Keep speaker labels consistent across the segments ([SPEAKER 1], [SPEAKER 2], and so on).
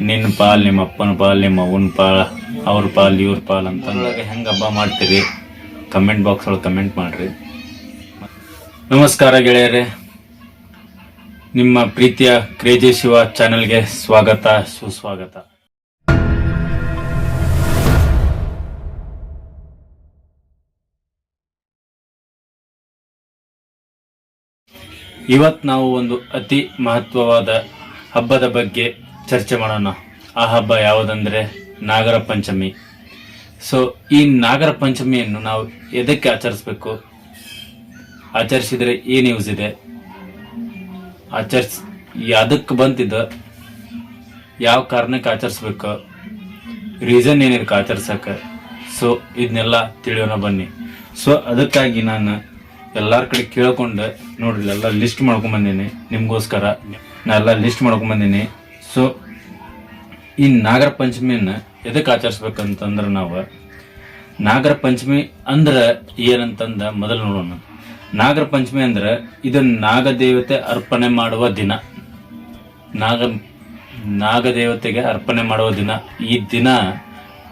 [SPEAKER 1] ನಿನ್ನ ಪಾಲ್, ನಿಮ್ಮ ಅಪ್ಪನ ಪಾಲ್, ನಿಮ್ಮ ಅವನ ಪಾಲ್, ಅವ್ರ ಪಾಲ್, ಇವ್ರ ಪಾಲ್ ಅಂತ ಹೆಂಗೆ ಹಬ್ಬ ಮಾಡ್ತೀರಿ? ಕಮೆಂಟ್ ಬಾಕ್ಸ್ ಒಳಗೆ ಕಮೆಂಟ್ ಮಾಡ್ರಿ. ನಮಸ್ಕಾರ ಗೆಳೆಯರೇ. ನಿಮ್ಮ ಪ್ರೀತಿಯ ಕ್ರೇಜಿ ಶಿವ ಚಾನೆಲ್ಗೆ ಸ್ವಾಗತ, ಸುಸ್ವಾಗತ. ಇವತ್ತು ನಾವು ಒಂದು ಅತಿ ಮಹತ್ವವಾದ ಹಬ್ಬದ ಬಗ್ಗೆ ಚರ್ಚೆ ಮಾಡೋಣ. ಆ ಹಬ್ಬ ಯಾವುದಂದ್ರೆ ನಾಗರ ಪಂಚಮಿ. ಸೊ ಈ ನಾಗರ ಪಂಚಮಿಯನ್ನು ನಾವು ಎದಕ್ಕೆ ಆಚರಿಸ್ಬೇಕು? ಆಚರಿಸಿದ್ರೆ ಏನು ಯೂಸ್ ಇದೆ? ಆಚರಿಸ್ ಅದಕ್ಕೆ ಬಂತಿದ್ದ? ಯಾವ ಕಾರಣಕ್ಕೆ ಆಚರಿಸ್ಬೇಕು? ರೀಸನ್ ಏನಿರ್ಕ ಆಚರಿಸಕ್ಕೆ? ಸೊ ಇದನ್ನೆಲ್ಲ ತಿಳಿಯೋಣ ಬನ್ನಿ. ಸೊ ಅದಕ್ಕಾಗಿ ನಾನು ಎಲ್ಲಾರ ಕಡೆ ಕೇಳ್ಕೊಂಡು ನೋಡ್ರಿ, ಎಲ್ಲ ಲಿಸ್ಟ್ ಮಾಡ್ಕೊಂಡ್ ನಿಮಗೋಸ್ಕರ. ನಾ ಎಲ್ಲ ಲಿಸ್ಟ್ ಮಾಡ್ಕೊಂಡ್ ಬಂದೀನಿ. ಸೊ ಈ ನಾಗರ ಪಂಚಮಿಯನ್ನ ಎದಕ್ಕೆ ಆಚರಿಸ್ಬೇಕಂತಂದ್ರೆ ನಾವು ನಾಗರ ಪಂಚಮಿ ಅಂದ್ರ ಏನಂತಂದ ಮೊದಲು ನೋಡೋಣ. ನಾಗರ ಪಂಚಮಿ ಅಂದ್ರೆ ಇದು ನಾಗದೇವತೆ ಅರ್ಪಣೆ ಮಾಡುವ ದಿನ. ನಾಗ, ನಾಗದೇವತೆಗೆ ಅರ್ಪಣೆ ಮಾಡುವ ದಿನ. ಈ ದಿನ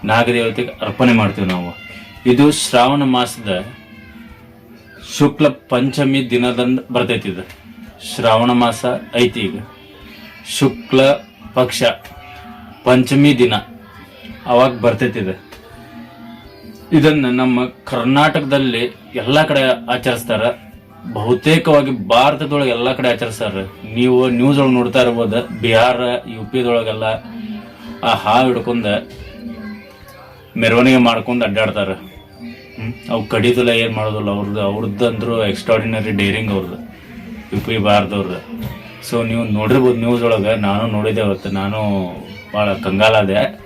[SPEAKER 1] ನಾಗದೇವತೆಗೆ ಅರ್ಪಣೆ ಮಾಡ್ತೀವಿ ನಾವು. ಇದು ಶ್ರಾವಣ ಮಾಸದ ಶುಕ್ಲ ಪಂಚಮಿ ದಿನದಂದು ಬರ್ತೈತಿ ಇದು. ಶ್ರಾವಣ ಮಾಸ ಐತಿ ಈಗ. ಶುಕ್ಲ ಪಕ್ಷ. ಪಂಚಮಿ ದಿನ. ಅವಾಗ ಬರ್ತೈತಿದೆ. ಇದು ಇದನ್ನ ನಮ್ಮ ಕರ್ನಾಟಕದಲ್ಲಿ ಎಲ್ಲ ಕಡೆ ಆಚರಿಸ್ತಾರ. ಬಹುತೇಕವಾಗಿ ಭಾರತದೊಳಗೆ ಎಲ್ಲ ಕಡೆ ಆಚರಿಸ್ತಾರ. ನೀವು ನ್ಯೂಸ್ ಒಳಗೆ ನೋಡ್ತಾ ಇರ್ಬೋದು. ಬಿಹಾರ ಯು ಪಿದೊಳಗೆಲ್ಲ ಆ ಹಾವು ಹಿಡ್ಕೊಂಡ ಮೆರವಣಿಗೆ ಮಾಡ್ಕೊಂಡು ಅಡ್ಡಾಡ್ತಾರ. ಅವು ಕಡಿದಿಲ್ಲ ಏನು ಮಾಡೋದಿಲ್ಲ. ಅವ್ರದ್ದು ಅವ್ರದ್ದು ಅಂದ್ರು ಎಕ್ಸ್ಟ್ರಾಡಿನರಿ ಡೇರಿಂಗ್ ಅವ್ರದ್ದು ಯು ಪಿ ಭಾರತವ್ರದ್ದು ಸೊ ನೀವು ನೋಡಿರ್ಬೋದು ನ್ಯೂಸ್ ಒಳಗೆ. ನಾನು ನೋಡಿದ್ದೆ ಅವತ್ತು. ನಾನು ಭಾಳ ಕಂಗಾಲಾದೆ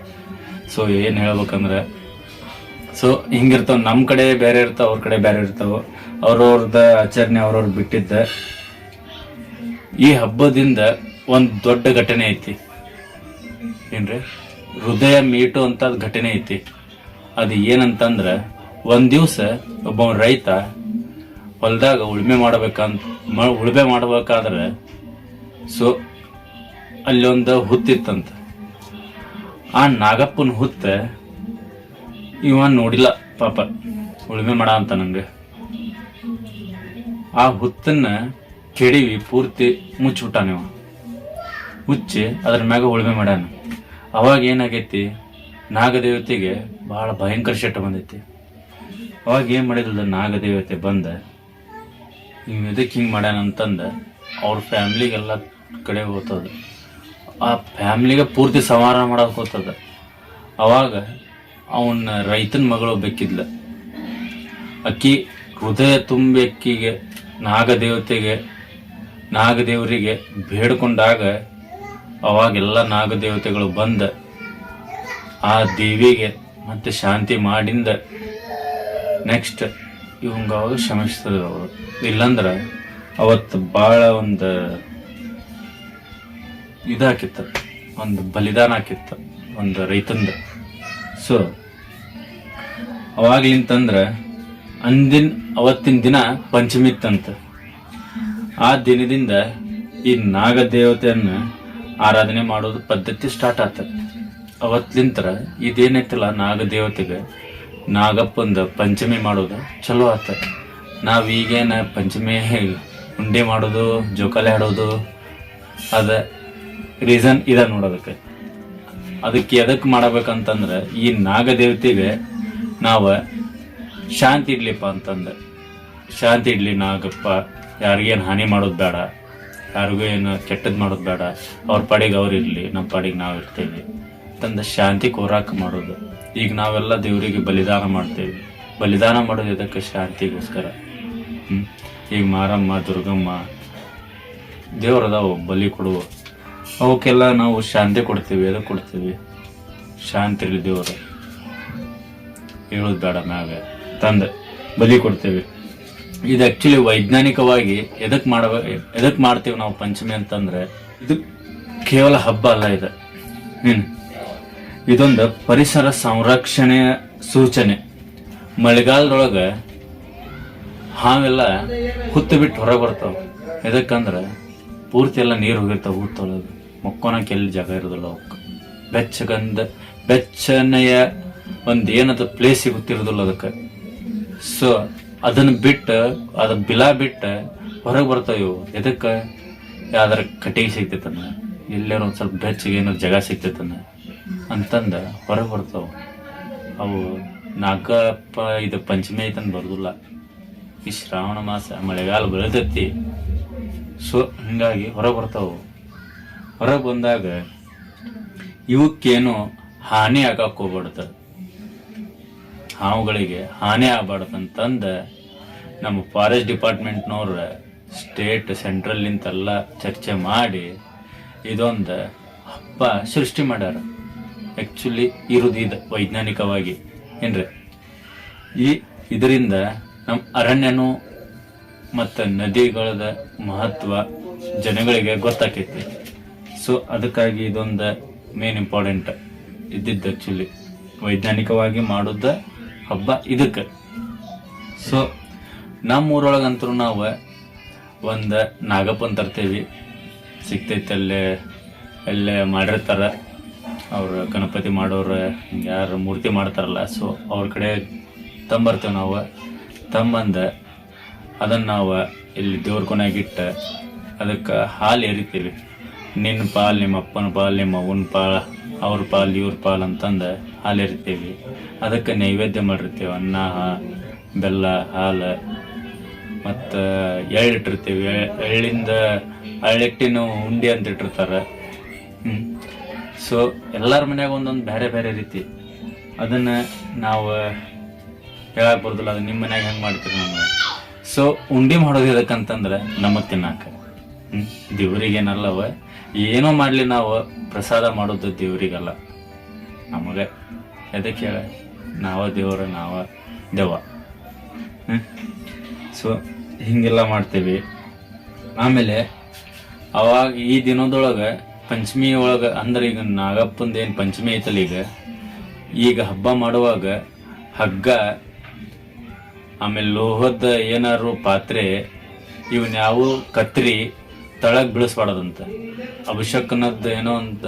[SPEAKER 1] ಸೊ ಏನು ಹೇಳ್ಬೇಕಂದ್ರೆ ಸೊ ಹಿಂಗಿರ್ತಾವ. ನಮ್ಮ ಕಡೆ ಬೇರೆ ಇರ್ತಾವೆ, ಅವ್ರ ಕಡೆ ಬೇರೆ ಇರ್ತಾವ. ಅವ್ರವ್ರದ ಆಚರಣೆ ಅವ್ರವ್ರು ಬಿಟ್ಟಿದ್ದೆ. ಈ ಹಬ್ಬದಿಂದ ಒಂದು ದೊಡ್ಡ ಘಟನೆ ಐತಿ. ಏನ್ರಿ? ಹೃದಯ ಮೀಟು ಅಂತ ಘಟನೆ ಐತಿ. ಅದು ಏನಂತಂದ್ರೆ, ಒಂದು ದಿವಸ ಒಬ್ಬ ರೈತ ಹೊಲದಾಗ ಉಳುಮೆ ಮಾಡ್ಬೇಕಂತ ಉಳುಮೆ ಮಾಡ್ಬೇಕಾದ್ರೆ ಸೊ ಅಲ್ಲೊಂದು ಹುತ್ತಿತ್ತಂತ. ಆ ನಾಗಪ್ಪನ ಹುತ್ತ ಇವ ನೋಡಿಲ್ಲ, ಪಾಪ. ಉಳುಮೆ ಮಾಡ ಅಂತ ನಂಗೆ. ಆ ಹುತ್ತನ್ನ ಕೆಡಿವಿ ಪೂರ್ತಿ ಮುಚ್ಚಿಬಿಟ್ಟಾನ ಇವ. ಮುಚ್ಚಿ ಅದ್ರ ಮ್ಯಾಗ ಉಳುಮೆ ಮಾಡ್ಯಾನ. ಅವಾಗ ಏನಾಗೈತಿ, ನಾಗದೇವತೆಗೆ ಬಹಳ ಭಯಂಕರ ಶೆಟ್ಟ ಬಂದೈತಿ. ಅವಾಗ ಏನ್ ಮಾಡಿದ್ಲ ನಾಗದೇವತೆ ಬಂದ ಎದಕ್ ಹಿಂಗ್ ಮಾಡ್ಯಾನ ಅಂತಂದ, ಅವ್ರ ಫ್ಯಾಮ್ಲಿಗೆಲ್ಲ ಕಡೆ ಹೋಗ್ತದೆ. ಆ ಫ್ಯಾಮ್ಲಿಗೆ ಪೂರ್ತಿ ಸಂಹಾರ ಮಾಡೋಕೆ ಹೋಗ್ತದೆ. ಅವಾಗ ಅವನ ರೈತನ ಮಗಳು ಬೇಕಿದ್ಲ ಅಕ್ಕಿ ಹೃದಯ ತುಂಬಿ ಅಕ್ಕಿಗೆ, ನಾಗದೇವತೆಗೆ, ನಾಗದೇವರಿಗೆ ಬೇಡ್ಕೊಂಡಾಗ ಅವಾಗೆಲ್ಲ ನಾಗದೇವತೆಗಳು ಬಂದ. ಆ ದೇವಿಗೆ ಮತ್ತೆ ಶಾಂತಿ ಮಾಡಿಂದ ನೆಕ್ಸ್ಟ್ ಇವಂಗ ಅವಾಗ ಕ್ಷಮಿಸ್ತದ್ರು ಅವರು. ಇಲ್ಲಂದ್ರ ಅವತ್ತು ಭಾಳ ಒಂದು ಇದಾಕಿತ್ತ. ಒಂದು ಬಲಿದಾನ ಹಾಕಿತ್ತ ಒಂದು ರೈತಂದ. ಸೊ ಅವಾಗ್ಲಿಂತಂದ್ರ ಅಂದಿನ ಅವತ್ತಿನ ದಿನ ಪಂಚಮಿ ಇತ್ತಂತ. ಆ ದಿನದಿಂದ ಈ ನಾಗದೇವತೆಯನ್ನು ಆರಾಧನೆ ಮಾಡೋದು ಪದ್ಧತಿ ಸ್ಟಾರ್ಟ್ ಆತ ಅವತ್ತಿಂತರ ಇದೇನೈತಲ್ಲ ನಾಗದೇವತೆಗೆ? ನಾಗಪ್ಪಂದ ಪಂಚಮಿ ಮಾಡೋದು ಚಲೋ ಆತ ನಾವು ಈಗೇನು ಪಂಚಮಿ ಉಂಡೆ ಮಾಡೋದು, ಜೋಕಾಲಿ ಆಡೋದು, ಅದ ರೀಸನ್ ಇದ ನೋಡೋದಕ್ಕೆ. ಅದಕ್ಕೆ ಎದಕ್ಕೆ ಮಾಡಬೇಕಂತಂದ್ರೆ, ಈ ನಾಗದೇವತೆಗೆ ನಾವು ಶಾಂತಿ ಇಡ್ಲಿಪ್ಪ ಅಂತಂದ್ರೆ ಶಾಂತಿ ಇಡ್ಲಿ ನಾಗಪ್ಪ ಯಾರಿಗೇನು ಹಾನಿ ಮಾಡೋದು ಬೇಡ, ಯಾರಿಗೂ ಏನು ಕೆಟ್ಟದ್ದು ಮಾಡೋದು ಬೇಡ, ಅವ್ರ ಪಾಡಿಗೆ ಅವ್ರು ಇರ್ಲಿ ನಮ್ಮ ಪಾಡಿಗೆ ನಾವು ಇರ್ತೇವೆ. ತಂದ ಶಾಂತಿ ಕೋರಾಕ ಮಾಡೋದು. ಈಗ ನಾವೆಲ್ಲ ದೇವರಿಗೆ ಬಲಿದಾನ ಮಾಡ್ತೇವೆ. ಬಲಿದಾನ ಮಾಡೋದು ಇದಕ್ಕೆ ಶಾಂತಿಗೋಸ್ಕರ. ಈಗ ಮಾರಮ್ಮ, ದುರ್ಗಮ್ಮ ದೇವ್ರದಾವು ಬಲಿ ಕೊಡುವ. ಅವಕ್ಕೆಲ್ಲ ನಾವು ಶಾಂತಿ ಕೊಡ್ತೀವಿ ಅದು ಕೊಡ್ತೀವಿ. ಶಾಂತಿ ದೇವರು. ಹೇಳೋದು ಬೇಡ ಮ್ಯಾಗ ತಂದ, ಬಲಿ ಕೊಡ್ತೀವಿ. ಇದು ಆ್ಯಕ್ಚುಲಿ ವೈಜ್ಞಾನಿಕವಾಗಿ ಎದಕ್ಕೆ ಮಾಡ ಎದಕ್ಕೆ ಮಾಡ್ತೀವಿ ನಾವು ಪಂಚಮಿ ಅಂತಂದ್ರೆ, ಇದು ಕೇವಲ ಹಬ್ಬ ಅಲ್ಲ ಇದು. ಹ್ಞೂ ಇದೊಂದು ಪರಿಸರ ಸಂರಕ್ಷಣೆಯ ಸೂಚನೆ. ಮಳೆಗಾಲದೊಳಗೆ ಹಾವೆಲ್ಲ ಹುತ್ತು ಬಿಟ್ಟು ಹೊರಗೆ ಬರ್ತಾವೆ. ಎದಕ್ಕಂದ್ರ ಪೂರ್ತಿ ಎಲ್ಲ ನೀರು ಹೋಗಿರ್ತಾವೆ ಹುತ್ತೊಳಗೆ ಮಕ್ಕೊಳಕ್ಕೆ ಎಲ್ಲಿ ಜಾಗ ಇರೋದಿಲ್ಲ ಅವಕ್ಕೆ. ಬೆಚ್ಚಗಂದ, ಬೆಚ್ಚನೆಯ ಒಂದು ಏನದ ಪ್ಲೇಸ್ ಸಿಗುತ್ತಿರೋದಿಲ್ಲ ಅದಕ್ಕೆ. ಸೊ ಅದನ್ನು ಬಿಟ್ಟು, ಅದ ಬಿಲ ಬಿಟ್ಟು ಹೊರಗೆ ಬರ್ತಾವ ಇವು. ಎದಕ್ಕೆ? ಯಾವ್ದಾರ ಕಟ್ಟಿಗೆ ಸಿಗ್ತೈತನ? ಎಲ್ಲಾರ ಒಂದು ಸ್ವಲ್ಪ ಬೆಚ್ಚಗೆ ಏನಾರ ಜಾಗ ಸಿಗ್ತೈತನ? ಅಂತಂದ ಹೊರಗೆ ಬರ್ತಾವೆ. ಅವು ನಾಲ್ಕಪ್ಪ ಇದು ಪಂಚಮಿ ಐತನ್ ಬರುದಿಲ್ಲ. ಈ ಶ್ರಾವಣ ಮಾಸ ಮಳೆಗಾಲ ಬೆಳೆದೈತಿ ಸೊ, ಹಿಂಗಾಗಿ ಹೊರಗೆ ಬರ್ತಾವು. ಹೊರಗೆ ಬಂದಾಗ ಇವಕ್ಕೇನು ಹಾನಿ ಆಗಕ್ಕೆ ಹೋಗ್ಬಾರ್ದು. ಹಾವುಗಳಿಗೆ ಹಾನಿ ಆಗ್ಬಾರ್ದಂತಂದ ನಮ್ಮ ಫಾರೆಸ್ಟ್ ಡಿಪಾರ್ಟ್ಮೆಂಟ್ನವ್ರ ಸ್ಟೇಟ್ ಸೆಂಟ್ರಲ್ ನಿಂತೆಲ್ಲ ಚರ್ಚೆ ಮಾಡಿ ಇದೊಂದು ಹಬ್ಬ ಸೃಷ್ಟಿ ಮಾಡ್ಯಾರ. ಆ್ಯಕ್ಚುಲಿ ಇರುದು ಇದು ವೈಜ್ಞಾನಿಕವಾಗಿ ಏನ್ರಿ? ಈ, ಇದರಿಂದ ನಮ್ಮ ಅರಣ್ಯನೂ ಮತ್ತು ನದಿಗಳದ ಮಹತ್ವ ಜನಗಳಿಗೆ ಗೊತ್ತಾಕೈತಿ. ಸೊ ಅದಕ್ಕಾಗಿ ಇದೊಂದು ಮೇನ್ ಇಂಪಾರ್ಟೆಂಟ್ ಇದ್ದಿದ್ದು ಆ್ಯಕ್ಚುಲಿ ವೈಜ್ಞಾನಿಕವಾಗಿ ಮಾಡೋದ ಹಬ್ಬ ಇದಕ್ಕೆ. ಸೊ ನಮ್ಮ ಊರೊಳಗಂತೂ ನಾವು ಒಂದು ನಾಗಪ್ಪನ ತರ್ತೇವೆ. ಸಿಗ್ತೈತೆ ಅಲ್ಲೇ ಅಲ್ಲೇ ಮಾಡಿರ್ತಾರೆ. ಅವ್ರು ಗಣಪತಿ ಮಾಡೋರು, ಯಾರು ಮೂರ್ತಿ ಮಾಡ್ತಾರಲ್ಲ ಸೊ ಅವ್ರ ಕಡೆ ತಂಬರ್ತೇವೆ ನಾವು. ತಂಬಂದ ಅದನ್ನು ನಾವು ಇಲ್ಲಿ ದೇವ್ರ ಕೊನೆಗಿಟ್ಟ ಅದಕ್ಕೆ ಹಾಲು ಎರಿತೀವಿ ನಿನ್ನ ಪಾಲ್, ನಿಮ್ಮ ಅಪ್ಪನ ಪಾಲ್, ನಿಮ್ಮ ಅವನ ಪಾಲ್, ಅವ್ರ ಪಾಲ್, ಇವ್ರ ಪಾಲ್ ಅಂತಂದು ಹಾಲು ಎರಿತೀವಿ ಅದಕ್ಕೆ ನೈವೇದ್ಯ ಮಾಡಿರ್ತೀವಿ. ಅನ್ನ ಬೆಲ್ಲ, ಹಾಲು, ಮತ್ತು ಎಳ್ಳಿಟ್ಟಿರ್ತೀವಿ ಎಳ್- ಎಳ್ಳಿಂದ ಎಳ್ಳಿಟ್ಟಿನ ಉಂಡೆ ಅಂತ ಇಟ್ಟಿರ್ತಾರೆ. ಸೊ ಎಲ್ಲರ ಮನ್ಯಾಗ ಒಂದೊಂದು ಬೇರೆ ಬೇರೆ ರೀತಿ. ಅದನ್ನು ನಾವು ಹೇಳಕ್ಕೆ ಬರೋದಿಲ್ಲ. ಅದು ನಿಮ್ಮ ಮನ್ಯಾಗ ಹೆಂಗೆ ಮಾಡ್ತೀರಿ ನಮ್ಗೆ ಸೊ ಉಂಡಿ ಮಾಡೋದು ಎದಕ್ಕಂತಂದ್ರೆ ನಮ್ಮ ತಿನ್ನಾಕ. ಹ್ಮ್? ದೇವ್ರಿಗೇನಲ್ಲವ? ಏನೋ ಮಾಡ್ಲಿ ನಾವು, ಪ್ರಸಾದ ಮಾಡೋದು ದೇವ್ರಿಗಲ್ಲ. ನಮಗೆ ಎದಕ್ಕೆ ಹೇಳ? ನಾವ ದೇವ್ರ, ನಾವ ದೇವ ಸೊ, ಹಿಂಗೆಲ್ಲ ಮಾಡ್ತೀವಿ. ಆಮೇಲೆ ಅವಾಗ ಈ ದಿನದೊಳಗೆ ಪಂಚಮಿ ಒಳಗೆ, ಅಂದ್ರೆ ಈಗ ನಾಗಪ್ಪಂದು ಏನು ಪಂಚಮಿ ಐತಲ್ಲ ಈಗ ಈಗ ಹಬ್ಬ ಮಾಡುವಾಗ ಹಗ್ಗ ಆಮೇಲೆ ಲೋಹದ ಏನಾರು ಪಾತ್ರೆ ಯಾವ ಕತ್ರಿ ತಳಗ್ ಬೀಳಿಸ್ಬಾರ್ದಂತ. ಅಭಿಷೇಕನದ್ದು ಏನೋ ಅಂತ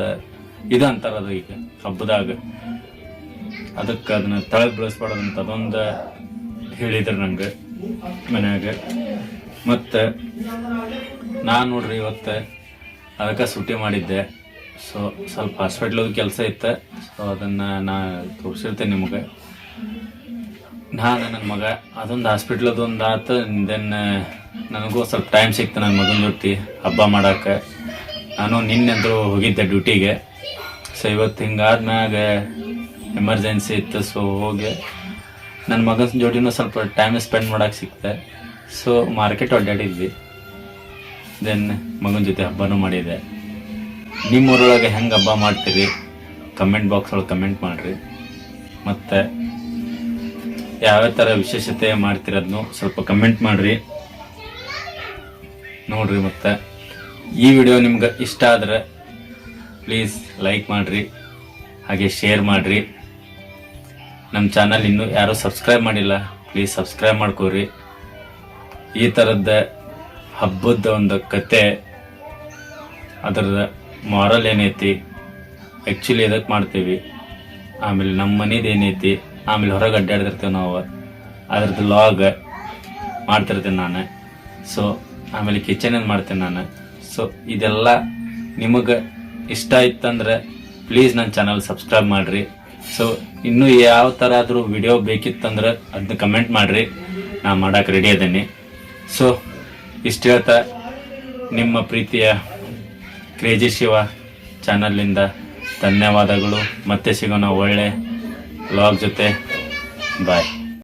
[SPEAKER 1] ಇದು ಅಂತಾರ ಅದು ಈಗ, ಹಬ್ಬದಾಗ. ಅದಕ್ಕೆ ಅದನ್ನ ತಳಗ್ ಬೀಳಿಸ್ಬಾರ್ದಂತ ಅದೊಂದು ಹೇಳಿದ್ರು ನಂಗೆ ಮನ್ಯಾಗ. ಮತ್ತು ನಾನು ನೋಡ್ರಿ ಇವತ್ತು ಅದಕ್ಕೆ ಸುಟ್ಟಿ ಮಾಡಿದ್ದೆ. ಸೊ ಸ್ವಲ್ಪ ಹಾಸ್ಪಿಟ್ಲದ ಕೆಲಸ ಇತ್ತು. ಸೊ ಅದನ್ನು ನಾ ತೋರಿಸಿರ್ತೇನೆ ನಿಮಗೆ. ನಾನು ನನ್ನ ಮಗ. ಅದೊಂದು ಹಾಸ್ಪಿಟ್ಲದ ಒಂದು ಆತು ದೆನ್ ನನಗೂ ಸ್ವಲ್ಪ ಟೈಮ್ ಸಿಕ್ತು ನನ್ನ ಮಗನ ಜೊತೆ ಹಬ್ಬ ಮಾಡಕ್ಕೆ ನಾನು ನಿನ್ನೆಂದ್ರು ಹೋಗಿದ್ದೆ ಡ್ಯೂಟಿಗೆ ಸೊ ಇವತ್ತು ಹಿಂಗಾದ್ಮ್ಯಾಗ ಎಮರ್ಜೆನ್ಸಿ ಇತ್ತು ಸೊ ಹೋಗಿ ನನ್ನ ಮಗನ ಜೋಡಿನೂ ಸ್ವಲ್ಪ ಟೈಮ್ ಸ್ಪೆಂಡ್ ಮಾಡೋಕೆ ಸಿಕ್ತೆ. ಸೊ ಮಾರ್ಕೆಟ್ ಅಡ್ಡಾಡಿದ್ವಿ ದೆನ್ ಮಗನ ಜೊತೆ ಹಬ್ಬನೂ ಮಾಡಿದೆ. ನಿಮ್ಮೂರೊಳಗೆ ಹೆಂಗೆ ಹಬ್ಬ ಮಾಡ್ತೀರಿ? ಕಮೆಂಟ್ ಬಾಕ್ಸ್ ಒಳಗೆ ಕಮೆಂಟ್ ಮಾಡಿರಿ. ಮತ್ತು ಯಾವ್ಯಾವ ಥರ ವಿಶೇಷತೆ ಮಾಡ್ತಿರೋದ್ನು ಸ್ವಲ್ಪ ಕಮೆಂಟ್ ಮಾಡಿರಿ. ನೋಡ್ರಿ ಮತ್ತು. ಈ ವಿಡಿಯೋ ನಿಮ್ಗೆ ಇಷ್ಟ ಆದ್ರೆ ಪ್ಲೀಸ್ ಲೈಕ್ ಮಾಡಿರಿ, ಹಾಗೆ ಶೇರ್ ಮಾಡಿರಿ. ನಮ್ಮ ಚಾನಲ್ ಇನ್ನೂ ಯಾರೂ ಸಬ್ಸ್ಕ್ರೈಬ್ ಮಾಡಿಲ್ಲ ಪ್ಲೀಸ್ ಸಬ್ಸ್ಕ್ರೈಬ್ ಮಾಡ್ಕೋರಿ. ಈ ಥರದ ಹಬ್ಬದ ಒಂದು ಕತೆ ಅದರ ಮಾರಲ್ ಏನೈತಿ ಆ್ಯಕ್ಚುಲಿ ಇದಕ್ಕೆ ಮಾಡ್ತೀವಿ? ಆಮೇಲೆ ನಮ್ಮ ಮನೇದು ಏನೈತಿ? ಆಮೇಲೆ ಹೊರಗೆ ಅಡ್ಡಾಡ್ತಿರ್ತೇವೆ ನಾವು. ಅದ್ರದ್ದು ಲಾಗ್ ಮಾಡ್ತಿರ್ತೇನೆ ನಾನು. ಸೊ ಆಮೇಲೆ ಕಿಚನ್ ಮಾಡ್ತೇನೆ ನಾನು. ಸೊ ಇದೆಲ್ಲ ನಿಮಗೆ ಇಷ್ಟ ಇತ್ತಂದ್ರೆ ಪ್ಲೀಸ್ ನನ್ನ ಚಾನಲ್ ಸಬ್ಸ್ಕ್ರೈಬ್ ಮಾಡಿರಿ. ಸೊ ಇನ್ನೂ ಯಾವ ಥರ ಆದರೂ ವಿಡಿಯೋ ಬೇಕಿತ್ತಂದ್ರೆ ಅದನ್ನ ಕಮೆಂಟ್ ಮಾಡಿರಿ. ನಾನು ಮಾಡೋಕೆ ರೆಡಿ ಇದ್ದೀನಿ ಸೊ ಇಷ್ಟು ಹೇಳ್ತಾ ನಿಮ್ಮ ಪ್ರೀತಿಯ ಕ್ರೇಜಿ ಶಿವ ಚಾನಲ್ನಿಂದ ಧನ್ಯವಾದಗಳು. ಮತ್ತೆ ಸಿಗೋಣ ಒಳ್ಳೆ लॉक जोते बाय